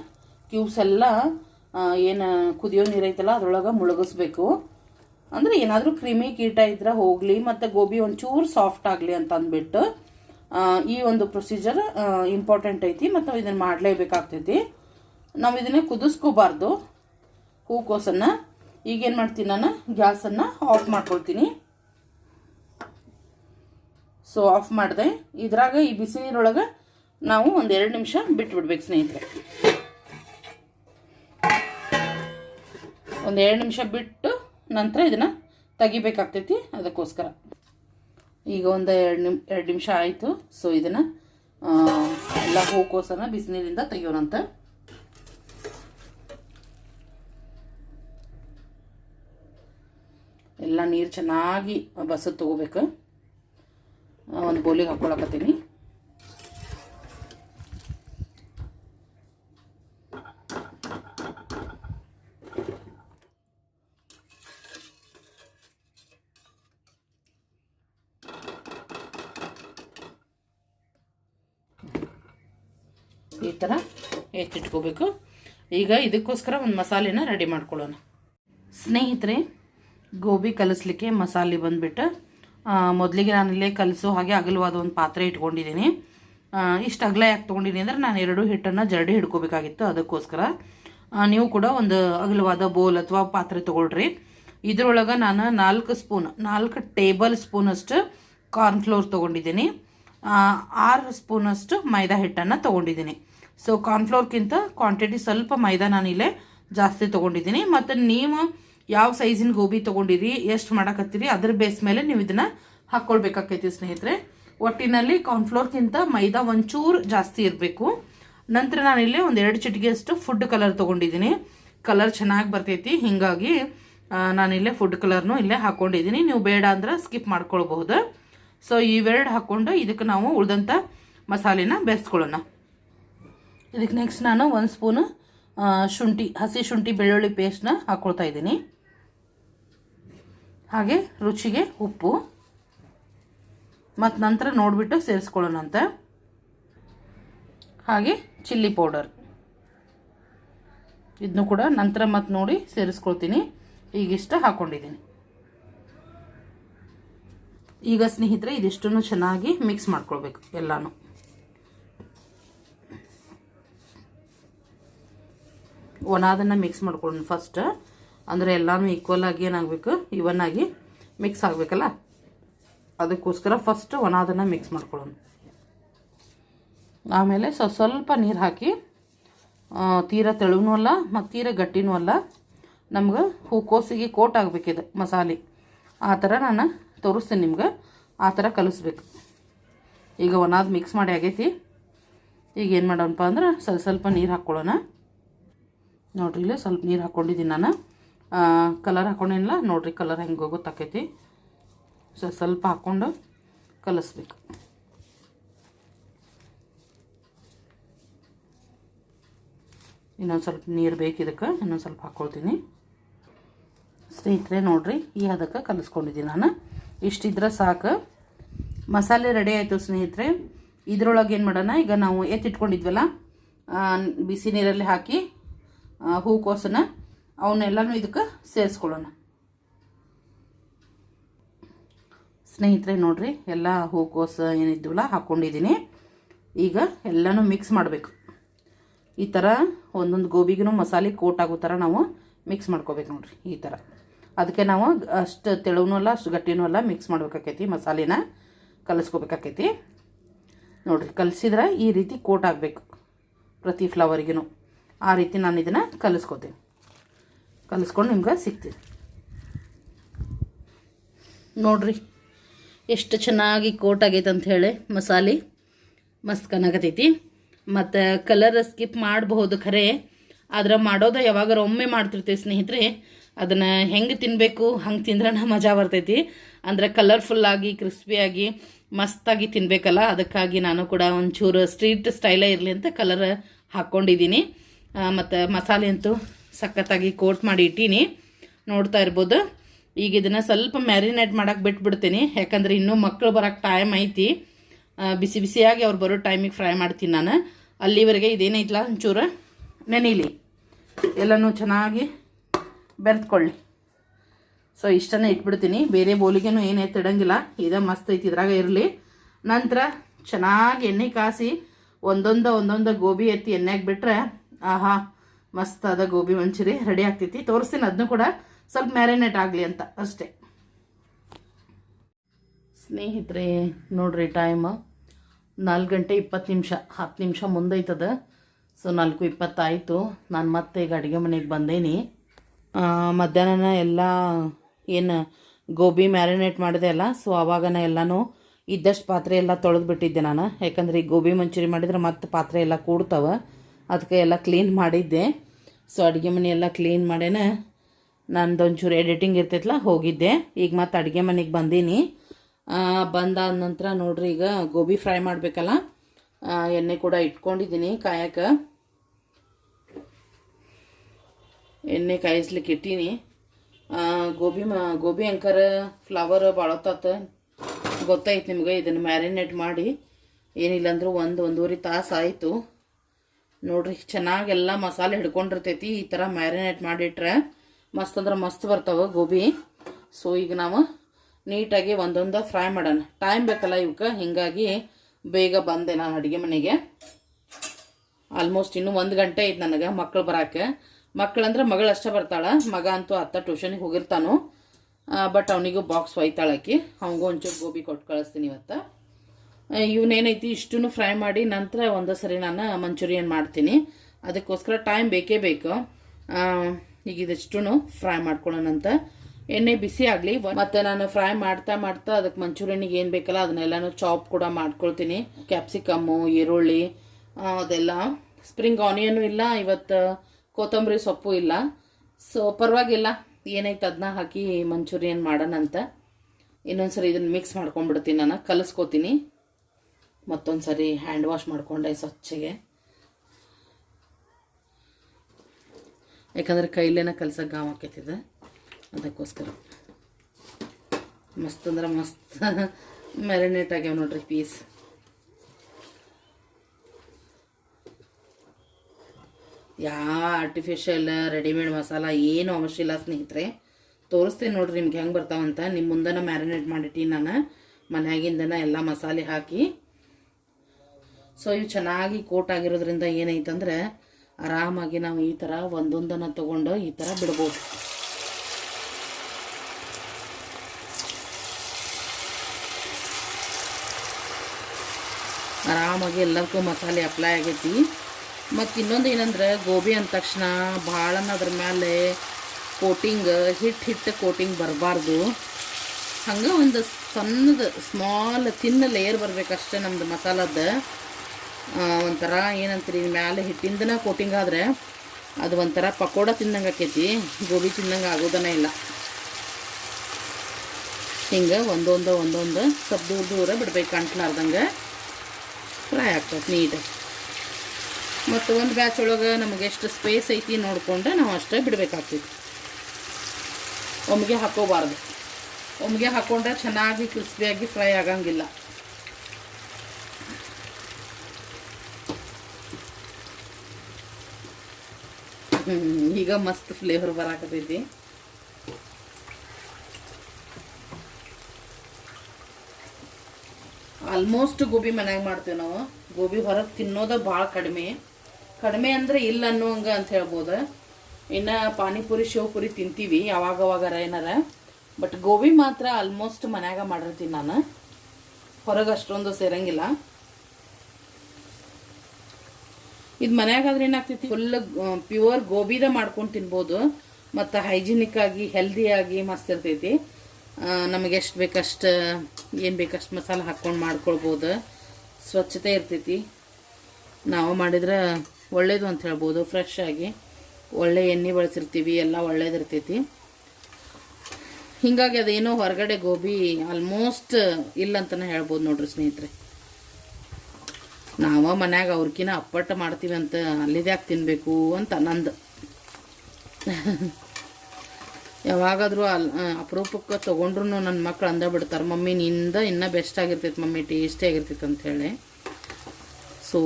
ಕ್ಯೂಬ್ಸ್ ಎಲ್ಲ ಏನು ಕುದಿಯೋ ನೀರೈತಲ್ಲ ಅದ್ರೊಳಗೆ ಮುಳುಗಿಸ್ಬೇಕು. ಅಂದ್ರೆ ಏನಾದರೂ ಕ್ರಿಮಿ ಕೀಟ ಇದ್ರೆ ಹೋಗಲಿ, ಮತ್ತು ಗೋಬಿ ಒಂಚೂರು ಸಾಫ್ಟ್ ಆಗಲಿ ಅಂತ ಅಂದ್ಬಿಟ್ಟು ಈ ಒಂದು ಪ್ರೊಸೀಜರ್ ಇಂಪಾರ್ಟೆಂಟ್ ಐತಿ ಮತ್ತು ಇದನ್ನು ಮಾಡಲೇಬೇಕಾಗ್ತೈತಿ. ನಾವು ಇದನ್ನೇ ಕುದಿಸ್ಕೋಬಾರ್ದು ಹೂಕೋಸನ್ನು. ಈಗೇನು ಮಾಡ್ತೀನಿ ನಾನು? ಗ್ಯಾಸನ್ನು ಆಫ್ ಮಾಡ್ಕೊಳ್ತೀನಿ. ಸೊ ಆಫ್ ಮಾಡಿದೆ. ಇದ್ರಾಗ ಈ ಬಿಸಿ ನೀರೊಳಗೆ ನಾವು ಒಂದು ಎರಡು ನಿಮಿಷ ಬಿಟ್ಬಿಡ್ಬೇಕು ಸ್ನೇಹಿತರೆ. ಒಂದು ಎರಡು ನಿಮಿಷ ಬಿಟ್ಟು ನಂತರ ಇದನ್ನು ತೆಗಿಬೇಕಾಗ್ತೈತಿ ಅದಕ್ಕೋಸ್ಕರ. ಈಗ ಒಂದು ಎರಡು ನಿಮ್, ಎರಡು ನಿಮಿಷ ಆಯಿತು. ಸೊ ಇದನ್ನು ಎಲ್ಲ ಹೂಕೋಸನ ಬಿಸಿನೀರಿಂದ ತೆಗಿಯೋಣಂತ ಎಲ್ಲ ನೀರು ಚೆನ್ನಾಗಿ ಬಸದು ತೊಗೋಬೇಕು. ಒಂದು ಬೋಲಿಗೆ ಹಾಕ್ಕೊಳಕತ್ತೀನಿ ಈ ಥರ ಎತ್ತಿಟ್ಕೋಬೇಕು ಈಗ ಇದಕ್ಕೋಸ್ಕರ ಒಂದು ಮಸಾಲೆನ ರೆಡಿ ಮಾಡ್ಕೊಳ್ಳೋಣ. ಸ್ನೇಹಿತರೆ, ಗೋಬಿ ಕಲಿಸ್ಲಿಕ್ಕೆ ಮಸಾಲೆ ಬಂದುಬಿಟ್ಟು ಮೊದಲಿಗೆ ನಾನು ಇಲ್ಲೇ ಕಲಸೋ ಹಾಗೆ ಅಗಲವಾದ ಒಂದು ಪಾತ್ರೆ ಇಟ್ಕೊಂಡಿದ್ದೀನಿ. ಇಷ್ಟು ಅಗಲ ಯಾಕೆ ತೊಗೊಂಡಿದ್ದೀನಿ ಅಂದರೆ ನಾನು ಎರಡು ಹಿಟ್ಟನ್ನು ಜರಡಿ ಹಿಡ್ಕೋಬೇಕಾಗಿತ್ತು ಅದಕ್ಕೋಸ್ಕರ. ನೀವು ಕೂಡ ಒಂದು ಅಗಲವಾದ ಬೋಲ್ ಅಥವಾ ಪಾತ್ರೆ ತೊಗೊಳ್ರಿ. ಇದರೊಳಗೆ ನಾನು ನಾಲ್ಕು ಸ್ಪೂನ್, ನಾಲ್ಕು ಟೇಬಲ್ ಸ್ಪೂನಷ್ಟು ಕಾರ್ನ್ಫ್ಲೋರ್ ತೊಗೊಂಡಿದ್ದೀನಿ. ಆರು ಸ್ಪೂನಷ್ಟು ಮೈದಾ ಹಿಟ್ಟನ್ನು ತೊಗೊಂಡಿದ್ದೀನಿ. ಸೊ ಕಾರ್ನ್ಫ್ಲೋರ್ಗಿಂತ ಕ್ವಾಂಟಿಟಿ ಸ್ವಲ್ಪ ಮೈದಾ ನಾನಿಲ್ಲೇ ಜಾಸ್ತಿ ತೊಗೊಂಡಿದ್ದೀನಿ. ಮತ್ತು ನೀವು ಯಾವ ಸೈಜಿನ ಗೋಬಿ ತೊಗೊಂಡಿರಿ, ಎಷ್ಟು ಮಾಡಕತ್ತೀರಿ, ಅದ್ರ ಬೇಸ್ ಮೇಲೆ ನೀವು ಇದನ್ನು ಹಾಕ್ಕೊಳ್ಬೇಕಾಕೈತಿ ಸ್ನೇಹಿತರೆ. ಒಟ್ಟಿನಲ್ಲಿ ಕಾರ್ನ್ಫ್ಲೋರ್ಗಿಂತ ಮೈದಾ ಒಂಚೂರು ಜಾಸ್ತಿ ಇರಬೇಕು. ನಂತರ ನಾನಿಲ್ಲಿ ಒಂದು ಎರಡು ಚಿಟಿಗೆಯಷ್ಟು ಫುಡ್ ಕಲರ್ ತೊಗೊಂಡಿದ್ದೀನಿ. ಕಲರ್ ಚೆನ್ನಾಗಿ ಬರ್ತೈತಿ, ಹೀಗಾಗಿ ನಾನಿಲ್ಲೇ ಫುಡ್ ಕಲರ್ನು ಇಲ್ಲೇ ಹಾಕ್ಕೊಂಡಿದ್ದೀನಿ ನೀವು ಬೇಡ ಅಂದ್ರೆ ಸ್ಕಿಪ್ ಮಾಡ್ಕೊಳ್ಬಹುದು. ಸೊ ಇವೆರಡು ಹಾಕ್ಕೊಂಡು ಇದಕ್ಕೆ ನಾವು ಉಳಿದಂಥ ಮಸಾಲೆನ ಬೆರೆಸ್ಕೊಳ್ಳೋಣ ಇದಕ್ಕೆ ನೆಕ್ಸ್ಟ್ ನಾನು ಒಂದು ಸ್ಪೂನು ಶುಂಠಿ, ಹಸಿ ಶುಂಠಿ ಬೆಳ್ಳುಳ್ಳಿ ಪೇಸ್ಟ್ನ ಹಾಕ್ಕೊಳ್ತಾ ಇದ್ದೀನಿ. ಹಾಗೆ ರುಚಿಗೆ ಉಪ್ಪು. ಮತ್ತು ನಂತರ ನೋಡಿಬಿಟ್ಟು ಸೇರಿಸ್ಕೊಳ್ಳೋಣಂತ. ಹಾಗೆ ಚಿಲ್ಲಿ ಪೌಡರ್ ಇದನ್ನು ಕೂಡ ನಂತರ ಮತ್ತು ನೋಡಿ ಸೇರಿಸ್ಕೊಳ್ತೀನಿ. ಈಗಿಷ್ಟ ಹಾಕ್ಕೊಂಡಿದ್ದೀನಿ ಈಗ ಸ್ನೇಹಿತರೆ ಇದಿಷ್ಟನ್ನು ಚೆನ್ನಾಗಿ ಮಿಕ್ಸ್ ಮಾಡ್ಕೊಳ್ಬೇಕು ಎಲ್ಲಾನು. ಒಣದನ್ನು ಮಿಕ್ಸ್ ಮಾಡ್ಕೊಳ್ಳೋಣ ಫಸ್ಟ್ ಅಂದರೆ ಎಲ್ಲನೂ ಈಕ್ವಲ್ ಆಗಿ ಏನಾಗಬೇಕು? ಇವನ್ ಆಗಿ ಮಿಕ್ಸ್ ಆಗಬೇಕಲ್ಲ? ಅದಕ್ಕೋಸ್ಕರ ಫಸ್ಟ್ ಒಣದನ್ನು ಮಿಕ್ಸ್ ಮಾಡ್ಕೊಳ್ಳೋಣ. ಆಮೇಲೆ ಸ್ವಲ್ಪ ಸ್ವಲ್ಪ ನೀರು ಹಾಕಿ ತೀರ ತೀರಾ ತೆಳುವೂ ಅಲ್ಲ ಮತ್ತು ತೀರಾ ಗಟ್ಟಿನೂ ಅಲ್ಲ ನಮ್ಗೆ ಹೂಕೋಸಿಗೆ ಕೋಟ್ ಆಗಬೇಕಿದೆ ಮಸಾಲೆ. ಆ ಥರ ನಾನು ತೋರಿಸ್ತೀನಿ ನಿಮ್ಗೆ. ಆ ಥರ ಕಲಿಸ್ಬೇಕು. ಈಗ ಒಣಾದ ಮಿಕ್ಸ್ ಮಾಡಿ ಆಗೈತಿ. ಈಗ ಏನು ಮಾಡೋಣಪ್ಪ ಅಂದ್ರೆ ಸ್ವಲ್ಪ ಸ್ವಲ್ಪ ನೀರು ಹಾಕ್ಕೊಳ್ಳೋಣ. ನೋಡ್ರಿ ಇಲ್ಲೇ ಸ್ವಲ್ಪ ನೀರು ಹಾಕ್ಕೊಂಡಿದ್ದೀನಿ ನಾನು. ಕಲರ್ ಹಾಕೊಂಡೆನಲ್ಲ, ನೋಡ್ರಿ ಕಲರ್ ಹೆಂಗೆ ಗೊತ್ತಾಕೈತಿ ಸೊ ಸ್ವಲ್ಪ ಹಾಕ್ಕೊಂಡು ಕಲಿಸ್ಬೇಕು. ಇನ್ನೊಂದು ಸ್ವಲ್ಪ ನೀರು ಬೇಕು ಇದಕ್ಕೆ, ಇನ್ನೊಂದು ಸ್ವಲ್ಪ ಹಾಕ್ಕೊಳ್ತೀನಿ ಸ್ನೇಹಿತರೆ, ನೋಡ್ರಿ, ಈ ಅದಕ್ಕೆ ಕಲಿಸ್ಕೊಂಡಿದ್ದೀನಿ ನಾನು. ಇಷ್ಟಿದ್ರೆ ಸಾಕು. ಮಸಾಲೆ ರೆಡಿ ಆಯಿತು ಸ್ನೇಹಿತರೆ. ಇದ್ರೊಳಗೆ ಏನು ಮಾಡೋಣ? ಈಗ ನಾವು ಎತ್ತಿಟ್ಕೊಂಡಿದ್ವಲ್ಲ ಬಿಸಿ ನೀರಲ್ಲಿ ಹಾಕಿ ಹೂಕೋಸನ್ನ ಅವನ್ನೆಲ್ಲನೂ ಇದಕ್ಕೆ ಸೇರಿಸ್ಕೊಳ್ಳೋಣ. ಸ್ನೇಹಿತರೆ, ನೋಡ್ರಿ, ಎಲ್ಲ ಹೂಕೋಸು ಏನಿದ್ವಲ್ಲ ಹಾಕ್ಕೊಂಡಿದ್ದೀನಿ ಈಗ ಎಲ್ಲನೂ ಮಿಕ್ಸ್ ಮಾಡಬೇಕು. ಈ ಥರ ಒಂದೊಂದು ಗೋಬಿಗೂ ಮಸಾಲೆ ಕೋಟ್ ಆಗೋ ಥರ ನಾವು ಮಿಕ್ಸ್ ಮಾಡ್ಕೋಬೇಕು ನೋಡ್ರಿ, ಈ ಥರ ಅದಕ್ಕೆ ನಾವು ಅಷ್ಟು ತೆಳುವೂ ಅಲ್ಲ, ಅಷ್ಟು ಗಟ್ಟಿನೂ ಅಲ್ಲ ಮಿಕ್ಸ್ ಮಾಡ್ಬೇಕಾಕೈತಿ, ಮಸಾಲೆನ ಕಲಿಸ್ಕೋಬೇಕಾಕೈತಿ. ನೋಡ್ರಿ, ಕಲಿಸಿದ್ರೆ ಈ ರೀತಿ ಕೋಟ್ ಆಗಬೇಕು ಪ್ರತಿ ಫ್ಲವರ್ಗಿಗೂ ಆ ರೀತಿ ನಾನು ಇದನ್ನು ಕಲಿಸ್ಕೋತೀನಿ. ಕಲಿಸ್ಕೊಂಡು ನಿಮ್ಗೆ ಸಿಗ್ತೀನಿ. ನೋಡ್ರಿ, ಎಷ್ಟು ಚೆನ್ನಾಗಿ ಕೋಟ್ ಆಗೈತೆ ಅಂತ ಹೇಳಿ ಮಸಾಲೆ. ಮಸ್ತ್ ಕನಗತೈತಿ ಮತ್ತು ಕಲರ್ ಸ್ಕಿಪ್ ಮಾಡಬಹುದು ಖರೆ. ಆದ್ರೆ ಮಾಡೋದು ಯಾವಾಗಾರ ಒಮ್ಮೆ ಮಾಡ್ತಿರ್ತೀವಿ ಸ್ನೇಹಿತರೆ. ಅದನ್ನು ಹೆಂಗೆ ತಿನ್ನಬೇಕು ಹಂಗೆ ತಿಂದ್ರೆ ಮಜಾ ಬರ್ತೈತಿ. ಅಂದರೆ ಕಲರ್ಫುಲ್ಲಾಗಿ ಕ್ರಿಸ್ಪಿಯಾಗಿ ಮಸ್ತಾಗಿ ತಿನ್ನಬೇಕಲ್ಲ ಅದಕ್ಕಾಗಿ ನಾನು ಕೂಡ ಒಂಚೂರು ಸ್ಟ್ರೀಟ್ ಸ್ಟೈಲೇ ಇರಲಿ ಅಂತ ಕಲರ್ ಹಾಕ್ಕೊಂಡಿದ್ದೀನಿ ಮತ್ತು ಮಸಾಲೆ ಅಂತೂ ಸಖತ್ತಾಗಿ ಕೋಟ್ ಮಾಡಿ ಇಟ್ಟೀನಿ. ನೋಡ್ತಾ ಇರ್ಬೋದು. ಈಗ ಇದನ್ನು ಸ್ವಲ್ಪ ಮ್ಯಾರಿನೇಟ್ ಮಾಡೋಕ್ಕೆ ಬಿಟ್ಬಿಡ್ತೀನಿ. ಯಾಕಂದ್ರೆ ಇನ್ನೂ ಮಕ್ಕಳು ಬರೋಕ್ಕೆ ಟೈಮ್ ಐತಿ. ಬಿಸಿ ಬಿಸಿಯಾಗಿ ಅವ್ರು ಬರೋ ಟೈಮಿಗೆ ಫ್ರೈ ಮಾಡ್ತೀನಿ ನಾನು. ಅಲ್ಲಿವರೆಗೆ ಇದೇನೈತಲ್ಲ ಒಂಚೂರು? ನೆನೀಲಿ. ಎಲ್ಲನೂ ಚೆನ್ನಾಗಿ ಬೆರೆತ್ಕೊಳ್ಳಿ ಸೊ ಇಷ್ಟನೇ ಇಟ್ಬಿಡ್ತೀನಿ. ಬೇರೆ ಬೋಲಿಗೆನೂ ಏನು ಎತ್ತಿಡಂಗಿಲ್ಲ ಇದೇ ಮಸ್ತ್ ಐತಿ ಇದ್ರಾಗ ಇರಲಿ. ನಂತರ ಚೆನ್ನಾಗಿ ಎಣ್ಣೆ ಕಾಸಿ ಒಂದೊಂದು ಒಂದೊಂದು ಗೋಬಿ ಎತ್ತಿ ಎಣ್ಣೆಗೆ ಬಿಟ್ರೆ ಆಹಾ, ಮಸ್ತ್ ಅದ ಗೋಬಿ ಮಂಚೂರಿ ರೆಡಿ ಆಗ್ತೈತಿ. ತೋರಿಸ್ತೀನಿ ಅದನ್ನು ಕೂಡ ಸ್ವಲ್ಪ ಮ್ಯಾರಿನೇಟ್ ಆಗಲಿ ಅಂತ, ಅಷ್ಟೇ. ಸ್ನೇಹಿತರೆ, ನೋಡ್ರಿ ಟೈಮ್ ನಾಲ್ಕು ಗಂಟೆ ಇಪ್ಪತ್ತು ನಿಮಿಷ, ಹತ್ತು ನಿಮಿಷ ಮುಂದೈತದ. ಸೊ ನಾಲ್ಕು ಇಪ್ಪತ್ತಾಯಿತು ನಾನು ಮತ್ತೆ ಈಗ ಅಡುಗೆ ಮನೆಗೆ ಬಂದೇನಿ. ಮಧ್ಯಾಹ್ನ ಎಲ್ಲ ಏನು ಗೋಬಿ ಮ್ಯಾರಿನೇಟ್ ಮಾಡಿದೆ ಅಲ್ಲ ಸೊ ಆವಾಗನ ಎಲ್ಲನೂ ಇದ್ದಷ್ಟು ಪಾತ್ರೆ ಎಲ್ಲ ತೊಳೆದು ಬಿಟ್ಟಿದ್ದೆ ನಾನು. ಯಾಕಂದರೆ ಈ ಗೋಬಿ ಮಂಚೂರಿ ಮಾಡಿದ್ರೆ ಮತ್ತೆ ಪಾತ್ರೆ ಎಲ್ಲ ಕೂಡ್ತಾವೆ. ಅದಕ್ಕೆ ಎಲ್ಲ ಕ್ಲೀನ್ ಮಾಡಿದ್ದೆ. ಸೊ ಅಡುಗೆ ಮನೆ ಎಲ್ಲ ಕ್ಲೀನ್ ಮಾಡೇನೆ ನಂದು ಒಂಚೂರು ಎಡಿಟಿಂಗ್ ಇರ್ತೈತಲ್ಲ ಹೋಗಿದ್ದೆ. ಈಗ ಮತ್ತೆ ಅಡುಗೆ ಮನೆಗೆ ಬಂದೀನಿ. ಬಂದಾದ ನಂತರ ನೋಡ್ರಿ, ಈಗ ಗೋಬಿ ಫ್ರೈ ಮಾಡಬೇಕಲ್ಲ ಎಣ್ಣೆ ಕೂಡ ಇಟ್ಕೊಂಡಿದ್ದೀನಿ ಕಾಯಕ. ಎಣ್ಣೆ ಕಾಯಿಸ್ಲಿಕ್ಕೆ ಇಟ್ಟೀನಿ. ಗೋಬಿ ಮ, ಗೋಬಿ ಅಂಕರ ಫ್ಲವರ್ ಭಾಳತ್ತಾತ ಗೊತ್ತಾಯ್ತು ನಿಮ್ಗೆ, ಇದನ್ನು ಮ್ಯಾರಿನೇಟ್ ಮಾಡಿ. ಏನಿಲ್ಲ ಅಂದರೂ ಒಂದು, ಒಂದೂವರೆ ತಾಸು ಆಯಿತು. ನೋಡ್ರಿ ಚೆನ್ನಾಗೆಲ್ಲ ಮಸಾಲೆ ಹಿಡ್ಕೊಂಡಿರ್ತೈತಿ, ಈ ಥರ ಮ್ಯಾರಿನೇಟ್ ಮಾಡಿಟ್ರೆ ಮಸ್ತ್ ಅಂದ್ರೆ ಮಸ್ತ್ ಬರ್ತಾವೆ ಗೋಬಿ. ಸೊ ಈಗ ನಾವು ನೀಟಾಗಿ ಒಂದೊಂದು ಫ್ರೈ ಮಾಡೋಣ. ಟೈಮ್ ಬೇಕಲ್ಲ ಇವಕ್ಕೆ ಹಿಂಗಾಗಿ ಬೇಗ ಬಂದೆ ನಾನು ಅಡುಗೆ ಮನೆಗೆ. ಆಲ್ಮೋಸ್ಟ್ ಇನ್ನೂ ಒಂದು ಗಂಟೆ ಐತೆ ನನಗೆ ಮಕ್ಕಳು ಬರಾಕೆ. ಮಕ್ಕಳಂದ್ರೆ ಮಗಳು ಅಷ್ಟೇ ಬರ್ತಾಳ, ಮಗ ಅಂತೂ ಅತ್ತ ಟ್ಯೂಷನಿಗೆ ಹೋಗಿರ್ತಾನು. ಬಟ್ ಅವನಿಗೂ ಬಾಕ್ಸ್ ಒಯ್ತಾಳಾಕಿ ಅವಂಗೂ ಒಂಚೂರು ಗೋಬಿ ಕೊಟ್ಟು ಕಳಿಸ್ತೀನಿ ಇವತ್ತು. ಇವನೇನೈತಿ, ಇಷ್ಟನ್ನು ಫ್ರೈ ಮಾಡಿ ನಂತರ ಒಂದು ಸರಿ ನಾನು ಮಂಚೂರಿಯನ್ ಮಾಡ್ತೀನಿ. ಅದಕ್ಕೋಸ್ಕರ ಟೈಮ್ ಬೇಕೇ ಬೇಕು. ಈಗ ಇದಿಷ್ಟು ಫ್ರೈ ಮಾಡ್ಕೊಳ್ಳೋಣಂತ ಎಣ್ಣೆ ಬಿಸಿ ಆಗಲಿ ಮತ್ತು ನಾನು ಫ್ರೈ ಮಾಡ್ತಾ ಮಾಡ್ತಾ ಅದಕ್ಕೆ ಮಂಚೂರಿಯನ್ಗೆ ಏನು ಬೇಕಲ್ಲ, ಅದನ್ನೆಲ್ಲನೂ ಚಾಪ್ ಕೂಡ ಮಾಡ್ಕೊಳ್ತೀನಿ. ಕ್ಯಾಪ್ಸಿಕಮ್ಮು ಈರುಳ್ಳಿ ಅದೆಲ್ಲ. ಸ್ಪ್ರಿಂಗ್ ಆನಿಯನು ಇಲ್ಲ, ಇವತ್ತು ಕೊತ್ತಂಬರಿ ಸೊಪ್ಪು ಇಲ್ಲ. ಸೊ ಪರವಾಗಿಲ್ಲ. ಏನೈತೆ ಅದನ್ನ ಹಾಕಿ ಮಂಚೂರಿಯನ್ ಮಾಡೋಣಂತ. ಇನ್ನೊಂದು ಸರಿ ಇದನ್ನು ಮಿಕ್ಸ್ ಮಾಡ್ಕೊಂಡ್ಬಿಡ್ತೀನಿ ನಾನು, ಕಲಿಸ್ಕೋತೀನಿ. ಮತ್ತೊಂದು ಸರಿ ಹ್ಯಾಂಡ್ ವಾಶ್ ಮಾಡಿಕೊಂಡೆ ಸ್ವಚ್ಛಗೆ. ಯಾಕಂದ್ರೆ ಕೈಲೇನ ಕಲ್ಸಕ್ಕೆ ಗಾವ್ ಹಾಕೈತಿದೆ ಅದಕ್ಕೋಸ್ಕರ. ಮಸ್ತ್ ಅಂದ್ರೆ ಮಸ್ತ್. ಮ್ಯಾರಿನೇಟ್ ಆಗ್ಯಾವ ನೋಡ್ರಿ ಪೀಸ್ ಯಾವ ಆರ್ಟಿಫಿಷಿಯಲ್ ರೆಡಿಮೇಡ್ ಮಸಾಲ ಏನು ಅವಶ್ಯ ಇಲ್ಲ ಸ್ನೇಹಿತರೆ. ತೋರಿಸ್ತೀನಿ ನೋಡ್ರಿ ನಿಮ್ಗೆ ಹೆಂಗೆ ಬರ್ತಾವಂತ. ನಿಮ್ಮ ಮುಂದನ ಮ್ಯಾರಿನೇಟ್ ಮಾಡಿಟ್ಟು ನಾನು. ಮನ್ಯಾಗಿಂದನ ಎಲ್ಲ ಮಸಾಲೆ ಹಾಕಿ ಸೊ ಇವು ಚೆನ್ನಾಗಿ ಕೋಟ್ ಆಗಿರೋದ್ರಿಂದ ಏನೈತಂದ್ರೆ ಆರಾಮಾಗಿ ನಾವು ಈ ಥರ ಒಂದೊಂದನ್ನು ತೊಗೊಂಡು ಈ ಥರ ಬಿಡ್ಬೋದು. ಆರಾಮಾಗಿ ಎಲ್ಲದಕ್ಕೂ ಮಸಾಲೆ ಅಪ್ಲೈ ಆಗೈತಿ. ಮತ್ತು ಇನ್ನೊಂದು ಏನಂದ್ರೆ ಗೋಬಿ ಅಂದ ತಕ್ಷಣ ಭಾಳನ ಅದ್ರ ಮೇಲೆ ಕೋಟಿಂಗ್ ಹಿಟ್ಟು ಹಿಟ್ಟು ಕೋಟಿಂಗ್ ಬರಬಾರ್ದು. ಹಂಗೆ ಒಂದು ಸಣ್ಣದ ಸ್ಮಾಲ್ ತಿನ್ನ ಲೇಯರ್ ಬರಬೇಕಷ್ಟೇ ನಮ್ಮದು ಮಸಾಲದ್ದು ಒಂಥರ ಏನಂತೀರಿ ಮ್ಯಾಲೆ ಹಿಟ್ಟಿಂದನ ಕೋಟಿಂಗ್ ಆದರೆ ಅದು ಒಂಥರ ಪಕೋಡ ತಿಂದಂಗೆ ಆಕೈತಿ, ಗೋಬಿ ತಿಂದಂಗೆ ಆಗೋದನೇ ಇಲ್ಲ. ಹಿಂಗೆ ಒಂದೊಂದು ಒಂದೊಂದು ಸ್ವಲ್ಪ ದೂರ ದೂರ ಬಿಡ್ಬೇಕು ಅಂಟ್ಲಾರ್ದಂಗೆ ಫ್ರೈ ಆಗ್ತದೆ ನೀಟಾಗಿ ಮತ್ತು ಒಂದು ಬ್ಯಾಚ್ ಒಳಗೆ ನಮಗೆ ಎಷ್ಟು ಸ್ಪೇಸ್ ಐತಿ ನೋಡಿಕೊಂಡು ನಾವು ಅಷ್ಟೇ ಬಿಡಬೇಕಾಗ್ತೈತಿ. ಒಮ್ಮೆಗೆ ಹಾಕೋಬಾರ್ದು. ಒಮ್ಮೆಗೆ ಹಾಕೊಂಡ್ರೆ ಚೆನ್ನಾಗಿ ಕ್ರಿಸ್ಪಿಯಾಗಿ ಫ್ರೈ ಆಗಂಗಿಲ್ಲ. ಈಗ ಮಸ್ತ್ ಫ್ಲೇವರ್ ಬರಾಕತೈತಿ ಆಲ್ಮೋಸ್ಟ್ ಗೋಬಿ ಮನ್ಯಾಗ ಮಾಡ್ತೇವೆ ನಾವು. ಗೋಬಿ ಹೊರಗೆ ತಿನ್ನೋದ ಭಾಳ ಕಡಿಮೆ. ಕಡಿಮೆ ಅಂದ್ರೆ ಇಲ್ಲ ಅನ್ನೋಂಗ ಅಂತ ಹೇಳ್ಬೋದು. ಇನ್ನು ಪಾನಿಪುರಿ, ಶಿವಪುರಿ ತಿಂತೀವಿ ಯಾವಾಗ ಅವಾಗಾರ ಏನಾರ. ಬಟ್ ಗೋಬಿ ಮಾತ್ರ ಆಲ್ಮೋಸ್ಟ್ ಮನ್ಯಾಗ ಮಾಡಿರ್ತೀನಿ ನಾನು. ಹೊರಗೆ ಅಷ್ಟೊಂದು ಸೇರಂಗಿಲ್ಲ. ಇದು ಮನ್ಯಾಗಾದ್ರೆ ಏನಾಗ್ತೈತಿ? ಫುಲ್ ಪ್ಯೂರ್ ಗೋಬಿದ ಮಾಡ್ಕೊಂಡು ತಿನ್ಬೋದು. ಮತ್ತು ಹೈಜಿನಿಕ್ ಆಗಿ ಹೆಲ್ದಿಯಾಗಿ ಮಸ್ತ್ ಇರ್ತೈತಿ. ನಮಗೆ ಎಷ್ಟು ಬೇಕಷ್ಟು, ಏನು ಬೇಕಷ್ಟು ಮಸಾಲೆ ಹಾಕ್ಕೊಂಡು ಮಾಡ್ಕೊಳ್ಬೋದು. ಸ್ವಚ್ಛತೆ ಇರ್ತೈತಿ. ನಾವು ಮಾಡಿದ್ರೆ ಒಳ್ಳೇದು ಅಂತ ಹೇಳ್ಬೋದು. ಫ್ರೆಶ್ ಆಗಿ, ಒಳ್ಳೆ ಎಣ್ಣೆ ಬಳಸಿರ್ತೀವಿ, ಎಲ್ಲ ಒಳ್ಳೇದಿರ್ತೈತಿ ಹಿಂಗಾಗಿ ಅದೇನೋ ಹೊರಗಡೆ ಗೋಬಿ ಆಲ್ಮೋಸ್ಟ್ ಇಲ್ಲ ಅಂತಲೇ ಹೇಳ್ಬೋದು ನೋಡ್ರಿ ಸ್ನೇಹಿತರೆ. ನಾವ ಮನ್ಯಾಗ ಅವ್ರಕಿನ ಅಪ್ಪಟ್ಟ ಮಾಡ್ತೀವಿ ಅಂತ ಅಲ್ಲಿದ್ಯಾಕೆ ತಿನ್ನಬೇಕು ಅಂತ ನಂದ. ಯಾವಾಗಾದರೂ ಅಲ್ ಅಪರೂಪಕ್ಕೆ ತೊಗೊಂಡ್ರು ನನ್ನ ಮಕ್ಳು ಅಂದ ಬಿಡ್ತಾರೆ, ಮಮ್ಮಿ, ನಿಂದ ಇನ್ನೂ ಬೆಸ್ಟ್ ಆಗಿರ್ತೈತೆ ಮಮ್ಮಿ ಟೇಸ್ಟಿ ಆಗಿರ್ತೈತೆ ಅಂಥೇಳಿ ಸೊ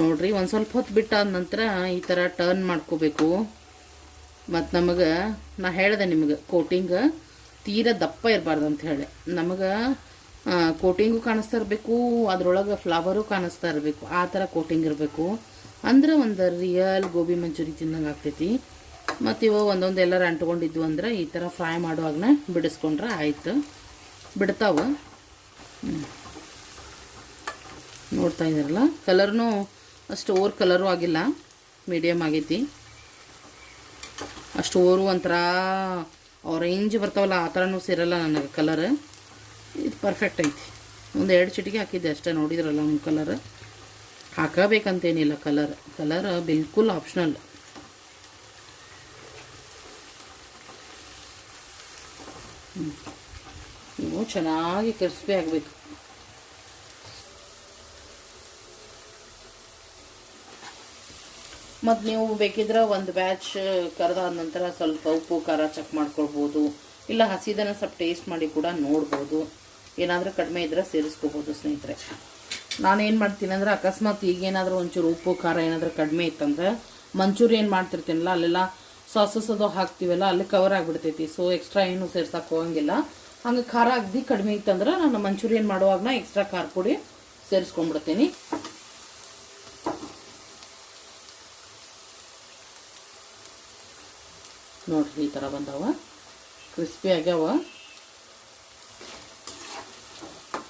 ನೋಡ್ರಿ, ಒಂದು ಸ್ವಲ್ಪ ಹೊತ್ತು ಬಿಟ್ಟಾದ ನಂತರ ಈ ಥರ ಟರ್ನ್ ಮಾಡ್ಕೋಬೇಕು. ಮತ್ತು ನಮಗೆ, ನಾ ಹೇಳಿದೆ ನಿಮಗೆ ಕೋಟಿಂಗ್ ತೀರ ದಪ್ಪ ಇರಬಾರ್ದು ಅಂತ ಹೇಳಿ. ನಮಗೆ ಕೋಟಿಂಗು ಕಾಣಿಸ್ತಾ ಇರಬೇಕು, ಅದರೊಳಗೆ ಫ್ಲವರು ಕಾಣಿಸ್ತಾ ಇರಬೇಕು, ಆ ಥರ ಕೋಟಿಂಗ್ ಇರಬೇಕು. ಅಂದ್ರೆ ಒಂದು ರಿಯಲ್ ಗೋಬಿ ಮಂಚೂರಿ ತಿನ್ನಂಗೆ ಆಗ್ತೈತಿ. ಮತ್ತು ಇವಾಗ ಒಂದೊಂದು ಎಲ್ಲರ ಅಂಟ್ಕೊಂಡಿದ್ವು ಅಂದ್ರೆ ಈ ಥರ ಫ್ರೈ ಮಾಡುವಾಗನ ಬಿಡಿಸ್ಕೊಂಡ್ರೆ ಆಯಿತು. ಬಿಡ್ತಾವೆ. ನೋಡ್ತಾ ಇದ್ದಾರಲ್ಲ ಕಲರ್ನು ಅಷ್ಟು ಓವರ್ ಕಲರು ಆಗಿಲ್ಲ. ಮೀಡಿಯಮ್ ಆಗೈತಿ. ಅಷ್ಟು ಓರು ಒಂಥರ ಆರೆಂಜ್ ಬರ್ತಾವಲ್ಲ, ಆ ಥರನೂ ಸೇರಲ್ಲ ನನಗೆ ಕಲರ್ ಇದು ಪರ್ಫೆಕ್ಟ್ ಐತಿ. ಒಂದು ಎರಡು ಚಿಟಿಕೆ ಹಾಕಿದ್ದೆ ಅಷ್ಟೇ, ನೋಡಿದ್ರಲ್ಲ ಒಂದು ಕಲರ್ ಹಾಕಬೇಕಂತೇನಿಲ್ಲ ಕಲರ್ ಕಲರ್ ಬಿಲ್ಕುಲ್ ಆಪ್ಷನಲ್ ಇವು ಚೆನ್ನಾಗಿ ಕ್ರಿಸ್ಪಿ ಆಗಬೇಕು. ಮತ್ತು ನೀವು ಬೇಕಿದ್ರೆ ಒಂದು ಬ್ಯಾಚ್ ಕರೆದಾದ ನಂತರ ಸ್ವಲ್ಪ ಉಪ್ಪು, ಖಾರ ಚೆಕ್ ಮಾಡ್ಕೊಳ್ಬೋದು. ಇಲ್ಲ ಹಸಿದನ್ನು ಸ್ವಲ್ಪ ಟೇಸ್ಟ್ ಮಾಡಿ ಕೂಡ ನೋಡ್ಬೋದು. ಏನಾದರೂ ಕಡಿಮೆ ಇದ್ರೆ ಸೇರಿಸ್ಕೋಬೋದು ಸ್ನೇಹಿತರೆ. ನಾನೇನು ಮಾಡ್ತೀನಿ ಅಂದರೆ ಅಕಸ್ಮಾತ್ ಈಗೇನಾದರೂ ಒಂಚೂರು ಉಪ್ಪು, ಖಾರ ಏನಾದರೂ ಕಡಿಮೆ ಇತ್ತಂದ್ರೆ ಮಂಚೂರಿ ಏನು ಮಾಡ್ತಿರ್ತೀನಲ್ಲ, ಅಲ್ಲೆಲ್ಲ ಸಾಸಸ್ ಅದು ಹಾಕ್ತೀವಲ್ಲ, ಅಲ್ಲಿ ಕವರ್ ಆಗಿಬಿಡ್ತೈತಿ. ಸೊ ಎಕ್ಸ್ಟ್ರಾ ಏನು ಸೇರ್ಸಕ್ಕೆ ಹೋಗಂಗಿಲ್ಲ. ಹಂಗೆ ಖಾರ ಅಗ್ದಿ ಕಡಿಮೆ ಇತ್ತಂದ್ರೆ ನಾನು ಮಂಚೂರಿಯನ್ ಮಾಡುವಾಗ ಎಕ್ಸ್ಟ್ರಾ ಖಾರ ಪುಡಿ ಸೇರಿಸ್ಕೊಂಡ್ಬಿಡ್ತೀನಿ. ನೋಡ್ರಿ ಈ ಥರ ಬಂದವ. ಕ್ರಿಸ್ಪಿ ಆಗ್ಯಾವ.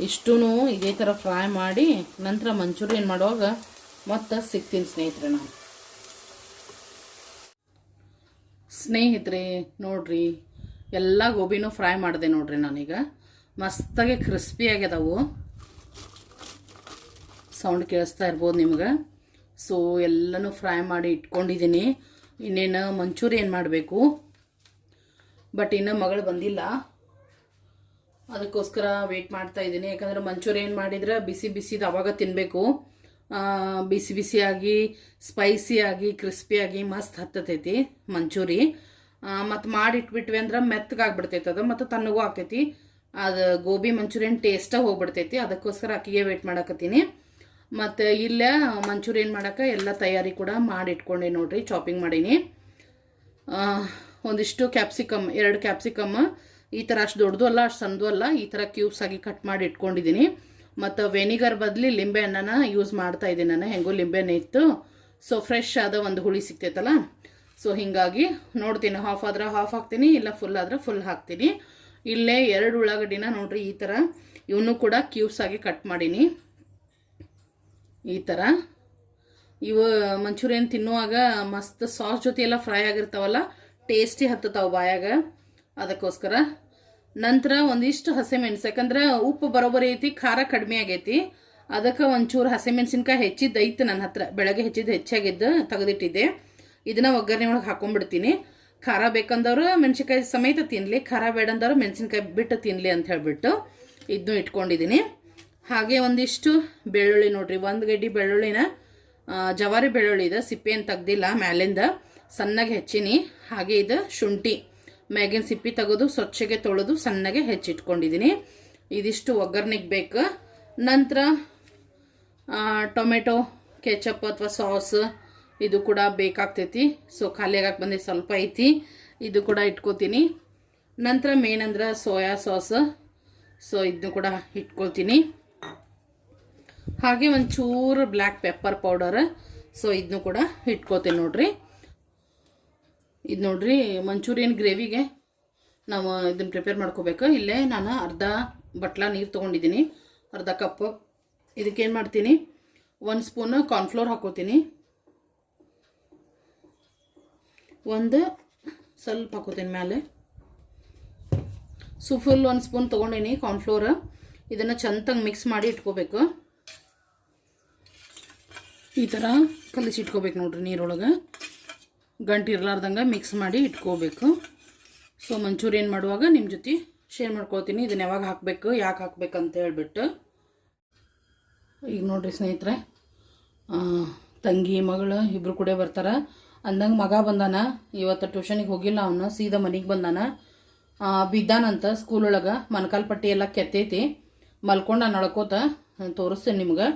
ಇಷ್ಟೂ ಇದೇ ಥರ ಫ್ರೈ ಮಾಡಿ ನಂತರ ಮಂಚೂರಿಯನ್ ಮಾಡುವಾಗ ಮತ್ತೆ ಸಿಗ್ತೀನಿ ಸ್ನೇಹಿತರೆ ನಾನು. ಸ್ನೇಹಿತರೆ, ನೋಡ್ರಿ, ಎಲ್ಲ ಗೋಬಿನೂ ಫ್ರೈ ಮಾಡಿದೆ ನೋಡ್ರಿ ನಾನೀಗ. ಮಸ್ತಾಗಿ ಕ್ರಿಸ್ಪಿ ಆಗ್ಯದವು. ಸೌಂಡ್ ಕೇಳಿಸ್ತಾ ಇರ್ಬೋದು ನಿಮ್ಗೆ. ಸೊ ಎಲ್ಲನೂ ಫ್ರೈ ಮಾಡಿ ಇಟ್ಕೊಂಡಿದ್ದೀನಿ ಇನ್ನೇನು ಮಂಚೂರಿಯನ್ ಮಾಡಬೇಕು. ಬಟ್ ಇನ್ನೂ ಮಗಳು ಬಂದಿಲ್ಲ. ಅದಕ್ಕೋಸ್ಕರ ವೇಟ್ ಮಾಡ್ತಾ ಇದ್ದೀನಿ. ಯಾಕಂದ್ರೆ ಮಂಚೂರಿಯನ್ ಮಾಡಿದ್ರೆ ಬಿಸಿ ಬಿಸಿದು ಅವಾಗ ತಿನ್ನಬೇಕು ಬಿಸಿ ಬಿಸಿಯಾಗಿ ಸ್ಪೈಸಿಯಾಗಿ ಕ್ರಿಸ್ಪಿಯಾಗಿ ಮಸ್ತ್ ಹತ್ತತೈತಿ ಮಂಚೂರಿ ಮತ್ತು ಮಾಡಿಟ್ಬಿಟ್ವಿ ಅಂದ್ರೆ ಮೆತ್ತಗಾಗ್ಬಿಡ್ತೈತೆ ಅದು, ಮತ್ತು ತಣ್ಣಗೂ ಆಗ್ತೈತಿ. ಅದು ಗೋಬಿ ಮಂಚೂರಿಯನ್ ಟೇಸ್ಟಾಗಿ ಹೋಗ್ಬಿಡ್ತೈತಿ. ಅದಕ್ಕೋಸ್ಕರ ಅಕ್ಕಿಗೆ ವೇಟ್ ಮಾಡಕತ್ತೀನಿ. ಮತ್ತು ಇಲ್ಲೇ ಮಂಚೂರಿಯನ್ ಮಾಡೋಕೆ, ಎಲ್ಲ ತಯಾರಿ ಕೂಡ ಮಾಡಿ ಇಟ್ಕೊಂಡೆ ನೋಡ್ರಿ ಚಾಪಿಂಗ್ ಮಾಡೀನಿ. ಒಂದಿಷ್ಟು ಕ್ಯಾಪ್ಸಿಕಮ್ ಎರಡು ಕ್ಯಾಪ್ಸಿಕಮ್ ಈ ಥರ ಅಷ್ಟು ದೊಡ್ಡದು ಅಲ್ಲ, ಅಷ್ಟು ಸಣ್ಣದು ಅಲ್ಲ, ಈ ಥರ ಕ್ಯೂಬ್ಸ್ ಆಗಿ ಕಟ್ ಮಾಡಿ ಇಟ್ಕೊಂಡಿದ್ದೀನಿ ಮತ್ತು ವೆನಿಗರ್ ಬದಲಿ ಲಿಂಬೆ ಹಣ್ಣನ ಯೂಸ್ ಮಾಡ್ತಾ ಇದ್ದೀನಿ ನಾನು, ಹೆಂಗೋ ಹಣ್ಣು ಇತ್ತು. ಸೊ ಫ್ರೆಶ್ ಆದ ಒಂದು ಹುಳಿ ಸಿಗ್ತೈತಲ್ಲ? ಸೊ ಹೀಗಾಗಿ ನೋಡ್ತೀನಿ ಹಾಫ್ ಆದ್ರೆ ಹಾಫ್ ಹಾಕ್ತೀನಿ, ಇಲ್ಲ ಫುಲ್ ಆದ್ರೆ ಫುಲ್ ಹಾಕ್ತೀನಿ. ಇಲ್ಲೇ ಎರಡು ಉಳ್ಳಾಗಡ್ಡಿನ ನೋಡ್ರಿ, ಈ ಥರ ಇವನು ಕೂಡ ಕ್ಯೂಬ್ಸ್ ಆಗಿ ಕಟ್ ಮಾಡೀನಿ. ಈ ಥರ ಇವು ಮಂಚೂರಿಯನ್ ತಿನ್ನುವಾಗ ಮಸ್ತ್ ಸಾಸ್ ಜೊತೆ ಎಲ್ಲ ಫ್ರೈ ಆಗಿರ್ತಾವಲ್ಲ ಟೇಸ್ಟಿ ಹತ್ತತಾವ ಬಾಯಾಗ. ಅದಕ್ಕೋಸ್ಕರ. ನಂತರ ಒಂದಿಷ್ಟು ಹಸಿಮೆಣಸು, ಯಾಕಂದ್ರೆ ಉಪ್ಪು ಬರೋಬ್ಬರಿ ಐತಿ, ಖಾರ ಕಡಿಮೆ ಆಗೈತಿ. ಅದಕ್ಕೆ ಒಂಚೂರು ಹಸಿಮೆಣಸಿನ್ಕಾಯಿ ಹೆಚ್ಚಿದ್ದು ಐತೆ ನನ್ನ ಹತ್ರ. ಬೆಳಗ್ಗೆ ಹೆಚ್ಚಿದ್ದು ಹೆಚ್ಚಾಗಿದ್ದು ತೆಗೆದಿಟ್ಟಿದ್ದೆ. ಇದನ್ನ ಒಗ್ಗರಣೆ ಒಳಗೆ ಹಾಕೊಂಡ್ಬಿಡ್ತೀನಿ ಖಾರ ಬೇಕಂದವರು ಮೆಣಸಿನ್ಕಾಯಿ ಸಮೇತ ತಿನ್ನಲಿ ಖಾರ ಬೇಡಂದವ್ರು ಮೆಣಸಿನ್ಕಾಯಿ ಬಿಟ್ಟು ತಿನ್ನಲಿ ಅಂತ ಹೇಳಿಬಿಟ್ಟು ಇದನ್ನು ಇಟ್ಕೊಂಡಿದ್ದೀನಿ ಹಾಗೆ ಒಂದಿಷ್ಟು ಬೆಳ್ಳುಳ್ಳಿ ನೋಡ್ರಿ, ಒಂದು ಗಡ್ಡಿ ಬೆಳ್ಳುಳ್ಳಿನ ಜವಾರಿ ಬೆಳ್ಳುಳ್ಳಿ ಇದೆ ಏನು ತೆಗ್ದಿಲ್ಲ ಮ್ಯಾಲಿಂದ. ಸಣ್ಣಗೆ ಹೆಚ್ಚಿನಿ. ಹಾಗೆ ಇದು ಶುಂಠಿ. ಮ್ಯಾಗಿನ ಸಿಪ್ಪಿ ತೆಗೆದು ಸ್ವಚ್ಛಗೆ ತೊಳೆದು ಸಣ್ಣಗೆ ಹೆಚ್ಚಿಟ್ಕೊಂಡಿದ್ದೀನಿ. ಇದಿಷ್ಟು ಒಗ್ಗರಣೆಗೆ ಬೇಕು. ನಂತರ ಟೊಮೆಟೊ, ಕೆಚಪ್ ಅಥವಾ ಸಾಸ್ ಇದು ಕೂಡ ಬೇಕಾಗ್ತೈತಿ. ಸೊ ಖಾಲಿಯಾಗಕ್ಕೆ ಬಂದಿದ್ದು ಬಂದು ಸ್ವಲ್ಪ ಐತಿ. ಇದು ಕೂಡ ಇಟ್ಕೋತೀನಿ. ನಂತರ ಮೇನ್ ಅಂದ್ರೆ ಸೋಯಾ ಸಾಸ್. ಸೊ ಇದನ್ನು ಕೂಡ ಇಟ್ಕೊಳ್ತೀನಿ. ಹಾಗೆ ಒಂಚೂರು ಬ್ಲ್ಯಾಕ್ ಪೆಪ್ಪರ್ ಪೌಡರ್. ಸೊ ಇದನ್ನು ಕೂಡ ಇಟ್ಕೋತೀನಿ ನೋಡ್ರಿ. ಇದು ನೋಡ್ರಿ ಮಂಚೂರಿಯನ್ ಗ್ರೇವಿಗೆ ನಾವು ಇದನ್ನು ಪ್ರಿಪೇರ್ ಮಾಡ್ಕೋಬೇಕು. ಇಲ್ಲೇ ನಾನು ಅರ್ಧ ಬಟ್ಲ ನೀರು ತೊಗೊಂಡಿದ್ದೀನಿ. ಅರ್ಧ ಕಪ್ ಇದಕ್ಕೇನು ಮಾಡ್ತೀನಿ? ಒಂದು ಸ್ಪೂನ್ ಕಾರ್ನ್ಫ್ಲೋರ್ ಹಾಕೋತೀನಿ. ಒಂದು ಸ್ವಲ್ಪ ಹಾಕೋತೀನಿ ಮೇಲೆ ಸೊ ಫುಲ್ ಒಂದು ಸ್ಪೂನ್ ತೊಗೊಂಡೀನಿ ಕಾರ್ನ್ಫ್ಲೋರ್ ಇದನ್ನು ಚೆಂದಾಗಿ ಮಿಕ್ಸ್ ಮಾಡಿ ಇಟ್ಕೋಬೇಕು. ಈ ಥರ ಕಲಿಸಿ ಇಟ್ಕೋಬೇಕು ನೋಡ್ರಿ ನೀರೊಳಗೆ. ಗಂಟು ಇರಲಾರ್ದಂಗೆ ಮಿಕ್ಸ್ ಮಾಡಿ ಇಟ್ಕೋಬೇಕು. ಸೊ ಮಂಚೂರಿಯನ್ ಮಾಡುವಾಗ ನಿಮ್ಮ ಜೊತೆ ಶೇರ್ ಮಾಡ್ಕೊಳ್ತೀನಿ. ಇದನ್ನು ಯಾವಾಗ ಹಾಕಬೇಕು, ಯಾಕೆ ಹಾಕ್ಬೇಕು ಅಂತ ಹೇಳ್ಬಿಟ್ಟು. ಈಗ ನೋಡಿರಿ ಸ್ನೇಹಿತರೆ ತಂಗಿ, ಮಗಳು ಇಬ್ಬರು ಕೂಡ ಬರ್ತಾರೆ. ಅಂದಂಗೆ ಮಗ ಬಂದಾನ, ಇವತ್ತು ಟ್ಯೂಷನಿಗೆ ಹೋಗಿಲ್ಲ ಅವನು, ಸೀದಾ ಮನೆಗೆ ಬಂದಾನ. ಬಿದ್ದಾನಂತ ಸ್ಕೂಲ್ ಒಳಗೆ ಪಟ್ಟಿ ಎಲ್ಲ ಕೆತ್ತೈತಿ. ನಾನು ನಡ್ಕೋತ ತೋರಿಸ್ತೇನೆ ನಿಮ್ಗೆ.